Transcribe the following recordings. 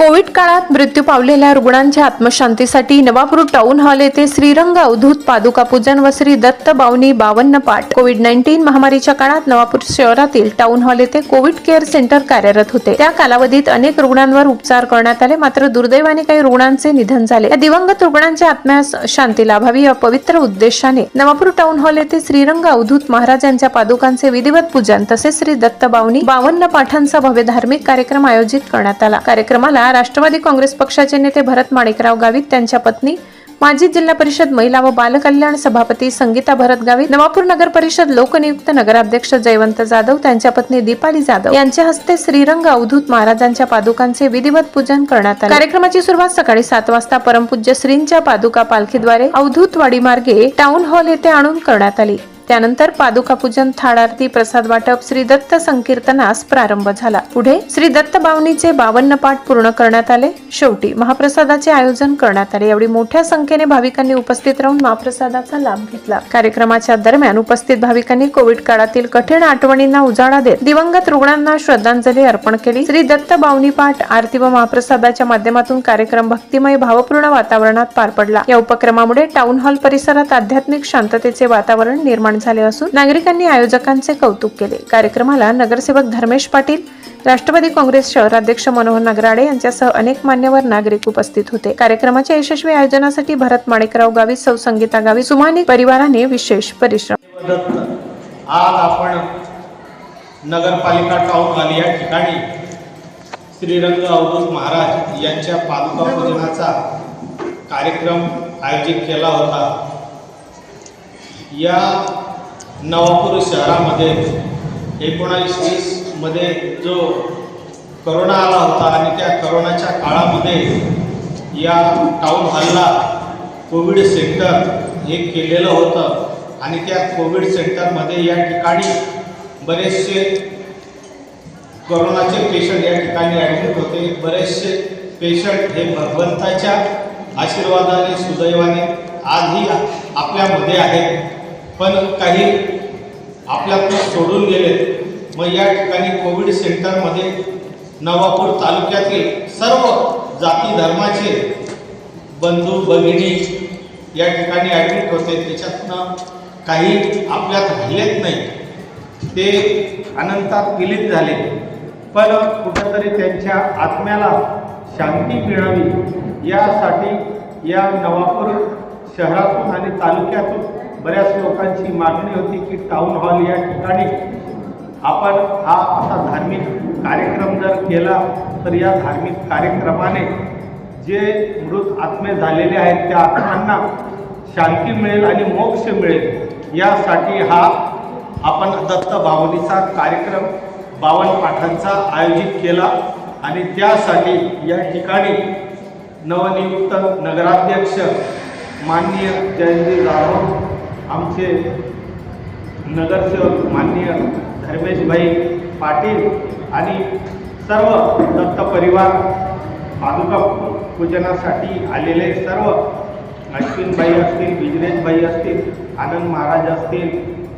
Covid काळात मृत्यू पावलेल्या रुग्णांच्या आत्मशांतीसाठी नवापूर टाउन हॉल येथे श्रीरंग अवधूत पादुका पूजन व श्री दत्त बावनी बावन्न पाठ कोविड नाईन्टीन महामारीच्या काळात नवापूर शहरातील टाउन हॉल येथे कोविड केअर सेंटर कार्यरत होते. त्या कालावधीत अनेक रुग्णांवर उपचार करण्यात आले मात्र दुर्दैवाने काही रुग्णांचे निधन झाले. या दिवंगत रुग्णांच्या आत्म्यास शांती लाभावी या पवित्र उद्देशाने नवापूर टाउन हॉल येथे श्रीरंग अवधूत महाराज यांच्या पादुकांचे विधिवत पूजन तसेच श्री दत्त बावनी बावन्न पाठांचा भव्य धार्मिक कार्यक्रम आयोजित करण्यात आला. कार्यक्रमाला राष्ट्रवादी काँग्रेस पक्षाचे नेते भरत माणिकराव गावित त्यांच्या पत्नी माजी जिल्हा परिषद महिला व बालकल्याण सभापती संगीता भरत गावित नवापूर नगर परिषद लोकनियुक्त नगराध्यक्ष जयवंत जाधव त्यांच्या पत्नी दीपाली जाधव. यांच्या हस्ते श्रीरंग अवधूत महाराजांच्या पादुकांचे विधिवत पूजन करण्यात आले. कार्यक्रमाची सुरुवात सकाळी सात वाजता परमपूज्य श्रींच्या पादुका पालखीद्वारे अवधूत वाडी मार्गे टाउन हॉल येथे आणून करण्यात आली. त्यानंतर पादुका पूजन थाळारती प्रसाद वाटप श्री दत्त संकीर्तनास प्रारंभ झाला. पुढे श्री दत्त बावनीचे बावन्न पाठ पूर्ण करण्यात आले. शेवटी महाप्रसादाचे आयोजन करण्यात आले. एवढी मोठ्या संख्येने भाविकांनी उपस्थित राहून महाप्रसादाचा लाभ घेतला. कार्यक्रमाच्या दरम्यान उपस्थित भाविकांनी कोविड काळातील कठीण आठवणींना उजाळा देत दिवंगत रुग्णांना श्रद्धांजली अर्पण केली. श्री दत्त बावनी पाठ आरती व महाप्रसादाच्या माध्यमातून कार्यक्रम भक्तिमय भावपूर्ण वातावरणात पार पडला. या उपक्रमामुळे टाउन हॉल परिसरात आध्यात्मिक शांततेचे वातावरण निर्माण झाले असून नागरिकांनी आयोजकांचे कौतुक केले. कार्यक्रमाला नगरसेवक धर्मेश पाटील राष्ट्रवादी काँग्रेस शहराध्यक्ष मनोहर नगराडे यांच्यासह अनेक मान्यवर नागरिक उपस्थित होते. कार्यक्रमाच्या यशस्वी आयोजनासाठी भरत माणिकराव गावी सौ संगीता गावी सुमानी परिवाराने विशेष परिश्रम आज आपण नगरपालिका टाऊन हॉल या ठिकाणी श्रीरंग अवधूत महाराज यांच्या पादुका पूजनाचा कार्यक्रम आयोजित केला होता. या नवापूर शहरामध्ये एकोणावीस वीसमध्ये जो करोना आला होता आणि त्या करोनाच्या काळामध्ये या टाऊन हॉलला कोविड सेंटर हे केलेलं होतं. आणि त्या कोविड सेंटरमध्ये या ठिकाणी बरेचसे करोनाचे पेशंट या ठिकाणी ॲडमिट होते. बरेचसे पेशंट हे भगवंताच्या आशीर्वादाने सुदैवाने आजही आपल्यामध्ये आहेत. पण काही आपल्यातून सोडून गेले मग या ठिकाणी कोविड सेंटरमध्ये नवापूर तालुक्यातील सर्व जाती धर्माचे बंधू भगिनी या ठिकाणी ॲडमिट होते. त्याच्यातनं काही आपल्यात राहिलेच नाही. ते अनंतात विलीन झाले. पण कुठंतरी त्यांच्या आत्म्याला शांती मिळावी यासाठी या नवापूर शहरातून आणि तालुक्यातून बऱ्याच लोकांची मागणी होती की टाऊन हॉल या ठिकाणी आपण हा असा धार्मिक कार्यक्रम जर केला तर या धार्मिक कार्यक्रमाने जे मृत आत्मे झालेले आहेत त्या आत्म्यांना शांती मिळेल आणि मोक्ष मिळेल यासाठी हा आपण दत्त बावनीचा कार्यक्रम बावन पाठांचा आयोजित केला आणि त्यासाठी या ठिकाणी नवनियुक्त नगराध्यक्ष माननीय जयंती जाधव आमचे नगरसेवक माननीय धर्मेशभाई पाटील आणि सर्व दत्त परिवार पादुका पूजनासाठी आलेले सर्व अश्विनबाई असतील बिजनेशबाई असतील आनंद महाराज असतील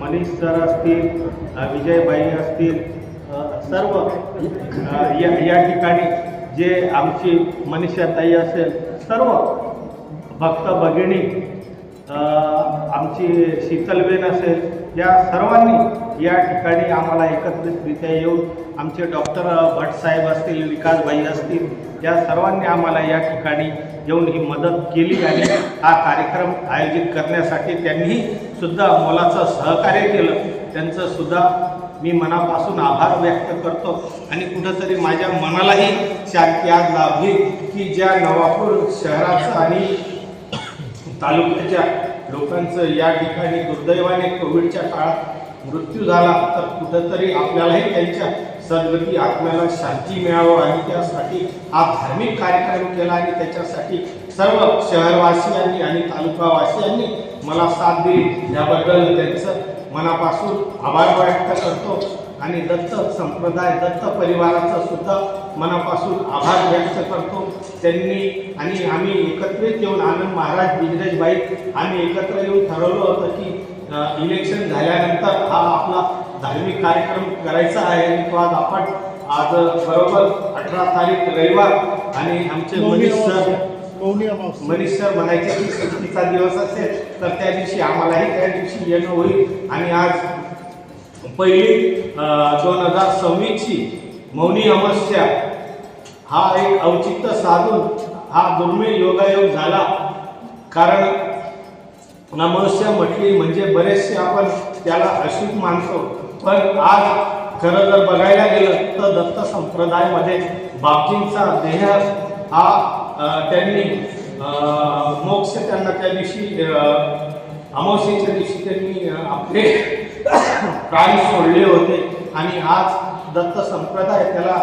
मनीष सर असतील विजयबाई असतील सर्व या या ठिकाणी जे आमची मनीषाताई असेल सर्व भक्त भगिनी आमची शीतलबेन असेल या सर्वांनी या ठिकाणी आम्हाला एकत्रितरित्या येऊन आमचे डॉक्टर भटसाहेब असतील विकासभाई असतील या सर्वांनी आम्हाला या ठिकाणी येऊन ही मदत केली आणि हा कार्यक्रम आयोजित करण्यासाठी त्यांनी सुद्धा मोलाचं सहकार्य केलं. त्यांचं सुद्धा मी मनापासून आभार व्यक्त करतो आणि कुठंतरी माझ्या मनालाही शांती आज लाभली की ज्या नवापूर शहराचं आणि तालुक्याच्या लोकांचं या ठिकाणी दुर्दैवाने कोविडच्या काळात मृत्यू झाला तर कुठंतरी आपल्यालाही त्यांच्या सद्गती आत्म्याला शांती मिळावं आणि त्यासाठी हा धार्मिक कार्यक्रम केला आणि त्याच्यासाठी सर्व शहरवासियांनी आणि तालुकावासियांनी मला साथ दिली. याबद्दल त्यांचं मनापासून आभार व्यक्त करतो आणि दत्त संप्रदाय दत्त परिवाराचा सुद्धा मनापासून आभार व्यक्त करतो. त्यांनी आणि आम्ही एकत्रित येऊन आनंद महाराज बिजनेशबाई आम्ही एकत्र येऊन ठरवलं होतं की इलेक्शन झाल्यानंतर हा आपला धार्मिक कार्यक्रम करायचा आहे. आणि तो आज आपण आज बरोबर अठरा तारीख रविवार आणि आमचे मनीष सर मनीष सर म्हणायचे की सुट्टीचा दिवस असेल तर त्या दिवशी आम्हालाही त्या दिवशी येणं होईल. आणि आज पहिली दोन हजार सव्वीसची मौनी अमावस्या हा एक औचित्य साधून हा दुर्मिळ योगायोग झाला. कारण अमावस्या म्हटली म्हणजे बरेचसे आपण त्याला अशुभ मानतो. पण आज खरं जर बघायला गेलं तर दत्त संप्रदायामध्ये बापजींचा देह हा त्यांनी मोक्ष त्यांना त्या दिवशी अमावस्येच्या दिवशी त्यांनी आपले प्राण सोडले होते. आणि आज दत्त संप्रदाय त्याला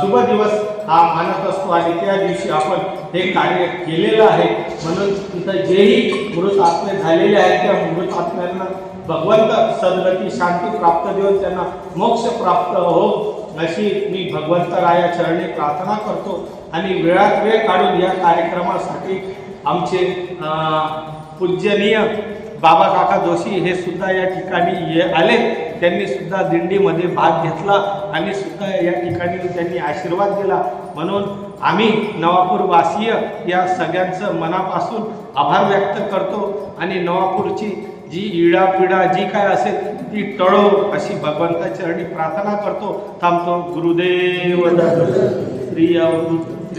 शुभ दिवस हा मानत असतो. आणि त्या दिवशी आपण हे कार्य केलेलं आहे. म्हणून तिथं जेही मृत आत्मे झालेले आहेत त्या मृत आत्म्यांना भगवंत सद्गती शांती प्राप्त देऊन त्यांना मोक्ष प्राप्त हो अशी मी भगवंतराया चरणी प्रार्थना करतो. आणि वेळात वेळ काढून या कार्यक्रमासाठी आमचे पूजनीय बाबा काका जोशी हे सुद्धा या ठिकाणी ये आले. त्यांनी सुद्धा दिंडीमध्ये भाग घेतला आणि सुद्धा या ठिकाणी त्यांनी आशीर्वाद दिला. म्हणून आम्ही नवापूर वासीय या सगळ्यांचं मनापासून आभार व्यक्त करतो आणि नवापूरची जी इडापिडा जी काय असेल ती टळो अशी भगवंताचरणी प्रार्थना करतो. थांबतो. गुरुदेव श्री अवधूत